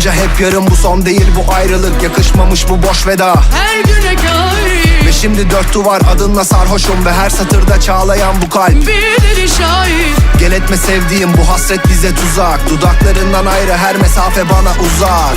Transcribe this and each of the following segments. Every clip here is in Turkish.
Bakınca hep yarım bu son değil bu ayrılık Yakışmamış bu boş veda. Her güne kair Ve şimdi dört duvar adınla sarhoşum Ve her satırda çağlayan bu kalp. Bir deli şair Gel etme sevdiğim bu hasret bize tuzak. Dudaklarından ayrı her mesafe bana uzak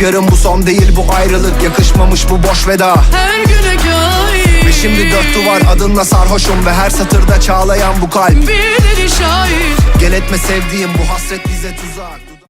Yarım bu son değil bu ayrılık Yakışmamış bu boş veda. Her güne kair Ve şimdi dört duvar adınla sarhoşum Ve her satırda çağlayan bu kalp. Bir deli şair Gel etme sevdiğim bu hasret bize tuzak